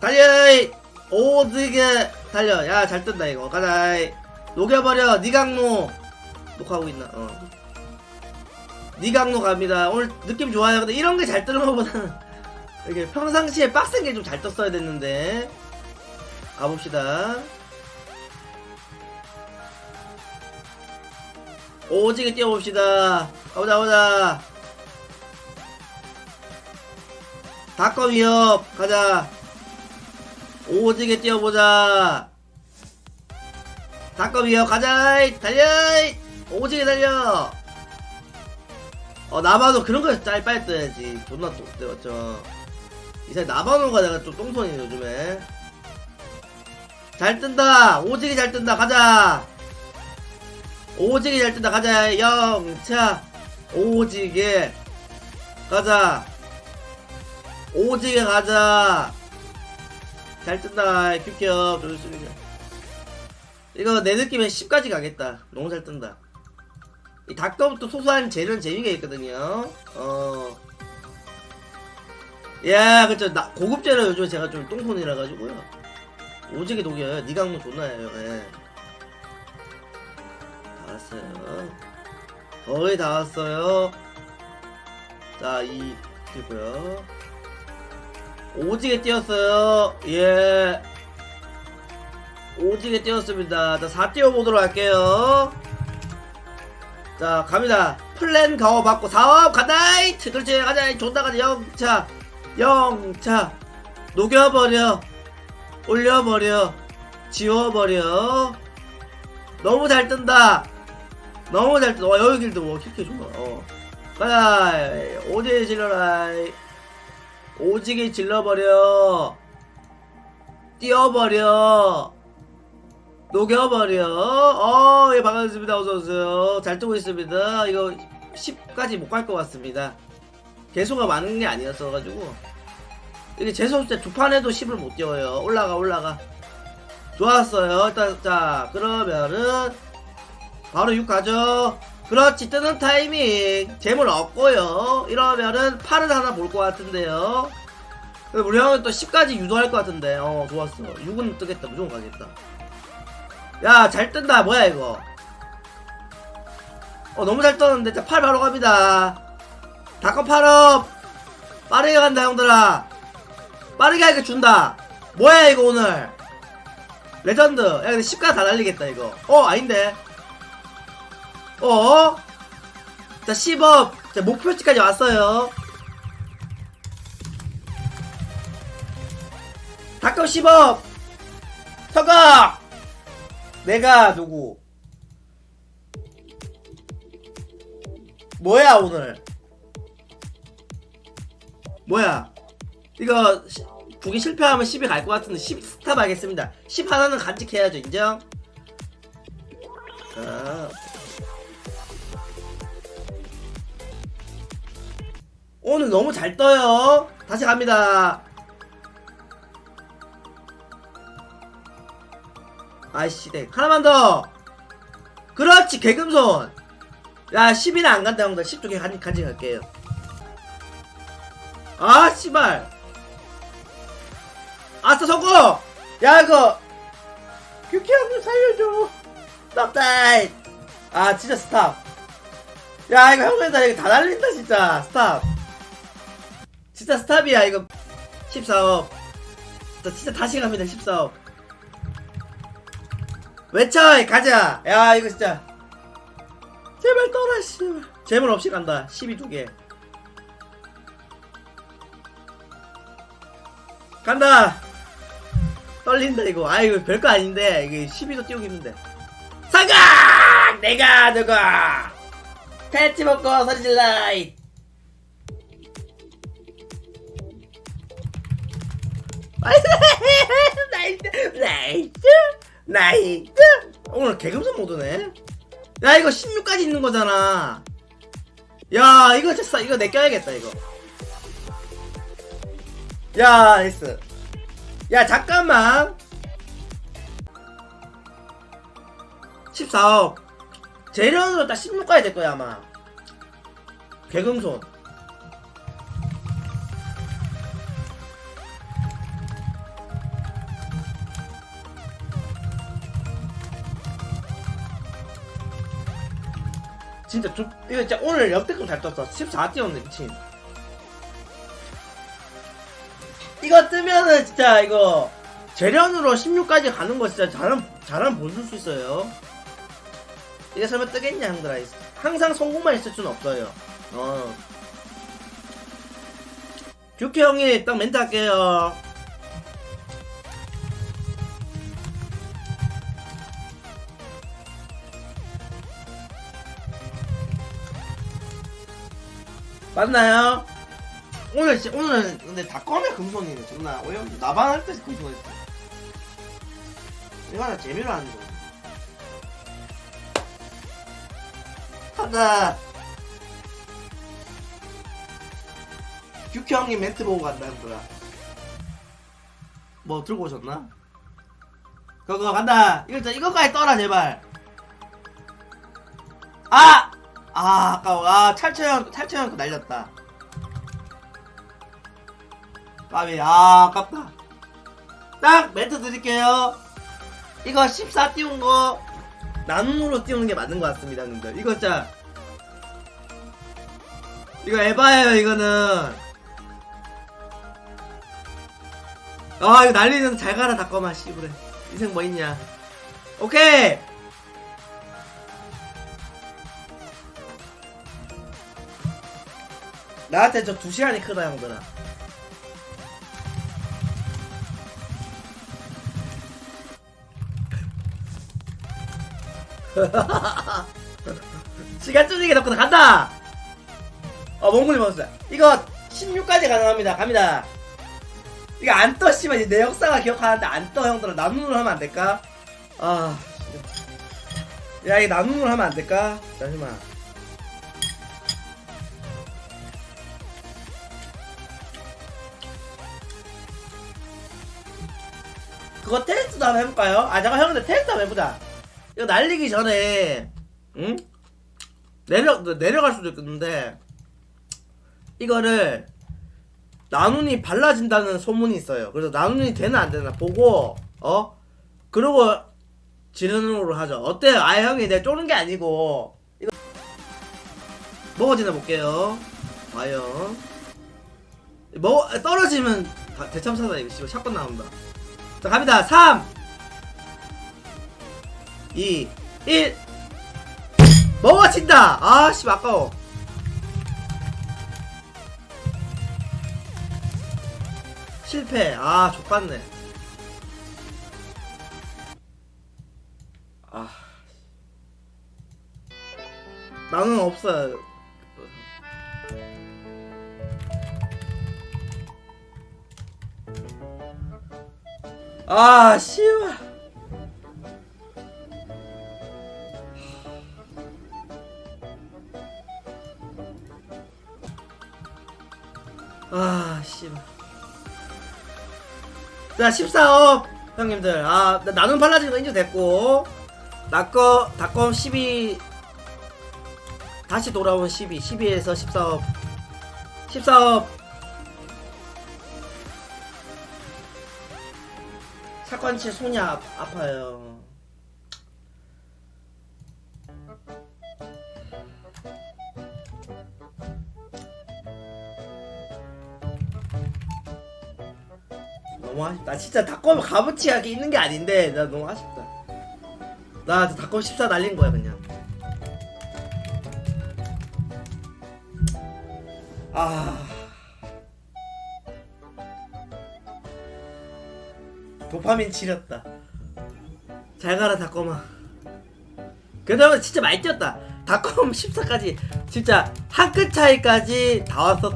달려 오지게 달려. 야 잘 뜬다 이거. 가자 녹여버려. 니강로 녹화하고 있나? 어. 니강로 갑니다. 오늘 느낌 좋아요. 근데 이런 게 잘 뜨는 것보다는 이게 평상시에 빡센 게 좀 잘 떴어야 됐는데. 가봅시다. 오지게 뛰어봅시다. 가보자 가보자. 닭거 위협. 가자 오지게 뛰어보자. 닭거 위협 가자 달려 오지게 달려! 어 나바노 그런 거 짤 빨리 떠야지. 존나 또 때웠죠? 이제 나바노가 내가 좀 똥손이네 요즘에. 잘 뜬다! 오지게 잘 뜬다 가자! 오지게 잘 뜬다 가자 영차! 오지게 가자! 오지게 가자 잘 뜬다 큐큐 좋습니다 이거 내 느낌엔 10까지 가겠다 너무 잘 뜬다 이 닭거부터 소소한 재는 재미가 있거든요 어 야, 그쵸. 나, 고급재라 요즘에 제가 좀 똥손이라 가지고요. 오지게 녹여요. 니강무 존나 해요. 예. 다 왔어요. 거의 다 왔어요. 자, 이, 뛰고요. 오지게 뛰었어요. 예. 오지게 뛰었습니다. 자, 4 뛰어보도록 할게요. 자, 갑니다. 플랜 가오 받고 4업 가다이트! 그렇지, 가자, 존나 가자, 영차. 영차. 녹여버려. 올려버려. 지워버려. 너무 잘 뜬다. 너무 잘 뜬다. 와, 여기 길도 뭐, 킥해 좋아. 어. 가자, 오지게 질러라. 오지게 질러버려. 뛰어버려. 녹여버려. 어, 예, 반갑습니다. 어서오세요. 잘 뜨고 있습니다. 이거 10까지 못 갈 것 같습니다. 개수가 많은 게 아니었어가지고. 이게 재수 때두 판에도 10을 못 뛰어요. 올라가, 올라가. 좋았어요. 일단, 자, 그러면은, 바로 6 가죠. 그렇지, 뜨는 타이밍. 재물 없고요. 이러면은 8을 하나 볼 것 같은데요. 우리 형은 또 10까지 유도할 것 같은데. 어, 좋았어. 6은 뜨겠다. 무조건 가겠다. 야, 잘 뜬다. 뭐야, 이거. 어, 너무 잘 떴는데. 자, 8 바로 갑니다. 닭건 8업. 빠르게 간다, 형들아. 빠르게 하니까 준다. 뭐야, 이거 오늘. 레전드. 야, 근데 10가 다 날리겠다, 이거. 어, 아닌데. 어? 자, 10업. 자, 목표치까지 왔어요. 닭건 10업. 서가! 내가 누구? 뭐야 오늘? 뭐야? 이거 시- 두개 실패하면 10이 갈 것 같은데 10 스탑 하겠습니다. 10 하나는 간직해야죠 인정? 자. 오늘 너무 잘 떠요. 다시 갑니다. 아이씨, 네. 하나만 더! 그렇지, 개금손! 야, 10이나 안 간다, 형들. 10 쪽에 간, 간직할게요. 아, 씨발! 아싸, 성공! 야, 이거! 큐키 한번 살려줘! 스탑다이! 아, 진짜 스탑! 야, 이거 형들, 이거 다 날린다, 진짜! 스탑! 진짜 스탑이야, 이거. 14업. 자, 진짜 다시 갑니다, 14업. 외쳐 가자. 야 이거 진짜. 제발 떠라 씨발. 재물 없이 간다 12두개. 간다. 떨린다 이거. 아 이거 별거 아닌데 이게 12도 띄우기 힘든데. 사각 내가 누가? 패치 먹고 소리 질러 나이스 나이스 나이스 오늘 개금선 모드네. 야 이거 16까지 있는 거잖아. 야 이거 진짜 이거 내 껴야겠다 이거. 야 나이스. 야 잠깐만. 14억. 재련으로 딱 16까지 될 거야 아마. 개금손 진짜 조, 이거 진짜 오늘 역대급 잘 떴어. 14 띄웠네 미친. 이거 뜨면은 진짜 이거 재련으로 16까지 가는 거 진짜 잘하면 잘하면 보여줄 수 있어요. 이게 설마 뜨겠냐 형들아. 항상 성공만 있을 수는 없어요. 어. 듀크 형이 딱 멘트 할게요 맞나요? 오늘 지- 오늘은 근데 다 꺼내 금손이네 존나. 어이없네 나만 할 때 금손했어. 이거 하나 재미로 하는 거. 간다 규큐 형님 멘트 보고 간다 형들아. 뭐 들고 오셨나? 그거 간다. 이거 저 이거까지 떠라 제발. 아! 아 아까워 아 탈퇴형 거 날렸다. 까비 아 아깝다. 딱 멘트 드릴게요. 이거 14 띄운 거 나눔으로 띄우는 게 맞는 것 같습니다 형님들. 이거 진짜. 이거 에바예요 이거는. 아 이거 난리는 잘 가라 닭거마 씨부래 인생 뭐 있냐. 오케이 나한테 저두 시간이 크다 형들아. 시간 쪼지게 덕분에 간다! 어 몽골이 먹었어요 이거 16까지 가능합니다. 갑니다. 이거 안 떠 씨발. 내 역사가 기억하는데 안 떠 형들아. 나눔으로 하면 안 될까? 아 야, 이 나눔으로 하면 안 될까? 잠시만. 그거 테스트도 한번 해볼까요? 아, 잠깐 형들 테스트 한번 해보자. 이거 날리기 전에, 응? 내려, 내려갈 수도 있겠는데, 이거를, 나눈이 발라진다는 소문이 있어요. 그래서 나눈이 되나 안 되나 보고, 어? 그러고, 지른으로 하죠. 어때요? 아, 형이 내가 쪼는 게 아니고, 이거, 먹어지나 볼게요. 과연. 먹, 떨어지면, 다- 대참사다, 이거. 씨발, 샷건 나온다. 자, 갑니다. 3, 2, 1. 먹어진다! 아, 씨, 아까워. 실패. 아, 족같네. 아. 나는 없어요. 아, 씨발. 아, 씨발. 자, 14업 형님들. 아, 나- 나눔 거 인정됐고. 나꺼, 닷컴 12. 다시 돌아온 12. 12에서 14업. 14업. 사건 치 손이 아, 아파요. 너무 아쉽다. 진짜 닭검 값어치하게 있는 게 아닌데 나 너무 아쉽다. 나 닭검 14 날린 거야 그냥. 아. 도파민 치렸다. 잘 가라 닭검아. 그다음에 진짜 많이 뛰었다. 닭검 14까지 진짜 한 끗 차이까지 다 왔었다.